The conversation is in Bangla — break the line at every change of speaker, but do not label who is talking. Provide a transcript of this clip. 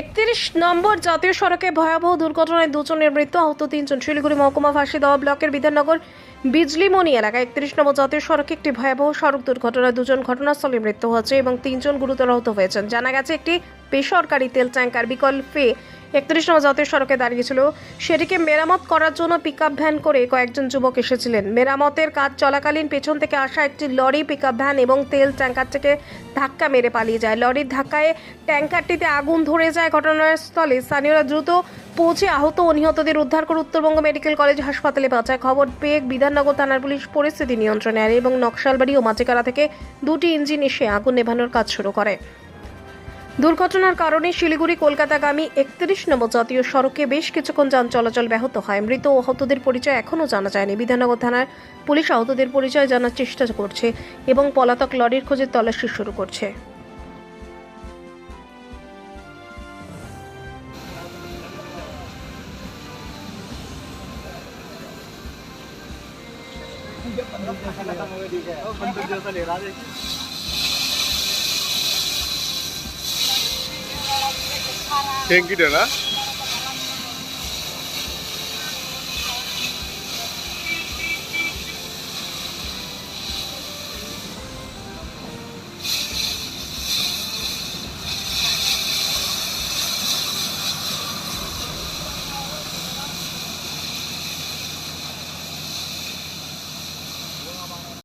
একত্রিশ নম্বর জাতীয় সড়কে ভয়াবহ দুর্ঘটনায় দুজনের মৃত্যু আহত তিনজন শিলিগুড়ি মহকুমা ফাঁসি দেওয়া ব্লকের বিধাননগর বিজলিমণি এলাকায় একত্রিশ নম্বর জাতীয় সড়কে একটি ভয়াবহ সড়ক দুর্ঘটনায় দুজন ঘটনাস্থলে মৃত্যু হয়েছে এবং তিনজন গুরুতর আহত হয়েছেন জানা গেছে একটি বেসরকারি তেল ট্যাঙ্কার বিকল্পে একত্রিশ নম্বর জাতীয় সড়কে দাঁড়িয়েছিল সেটিকে মেরামত করার জন্য পিক ভ্যান করে কয়েকজন যুবক এসেছিলেন মেরামতের কাজ চলাকালীন পেছন থেকে আসা একটি লরি পিক ভ্যান এবং তেল ট্যাঙ্কারটিকে ধাক্কা মেরে পালিয়ে যায় লরির ধাক্কায় ট্যাঙ্কারটিতে আগুন ধরে যায় ঘটনাস্থলে স্থানীয়রা দ্রুত পৌঁছে আহত ও নিহতদের উদ্ধার করে উত্তরবঙ্গ মেডিকেল কলেজ হাসপাতালে বাঁচায় খবর পেয়ে বিধাননগর থানার পুলিশ পরিস্থিতি নিয়ন্ত্রণে আনে এবং নকশালবাড়ি ও মাঝিকারা থেকে দুটি ইঞ্জিন এসে আগুন নেভানোর কাজ শুরু করে দুর্ঘটনার কারণে শিলিগুড়ি কলকাতাগামী একত্রিশ নম্বর জাতীয় সড়কে বেশ কিছুক্ষণ যান চলাচল ব্যাহত হয় মৃত ও হতদের পরিচয় এখনও জানা যায়নি বিধাননগর থানার পুলিশ আহতদের পরিচয় জানার চেষ্টা করছে এবং পলাতক লরির খোঁজে তল্লাশি শুরু করছে ले रहा है టెంకిటేనా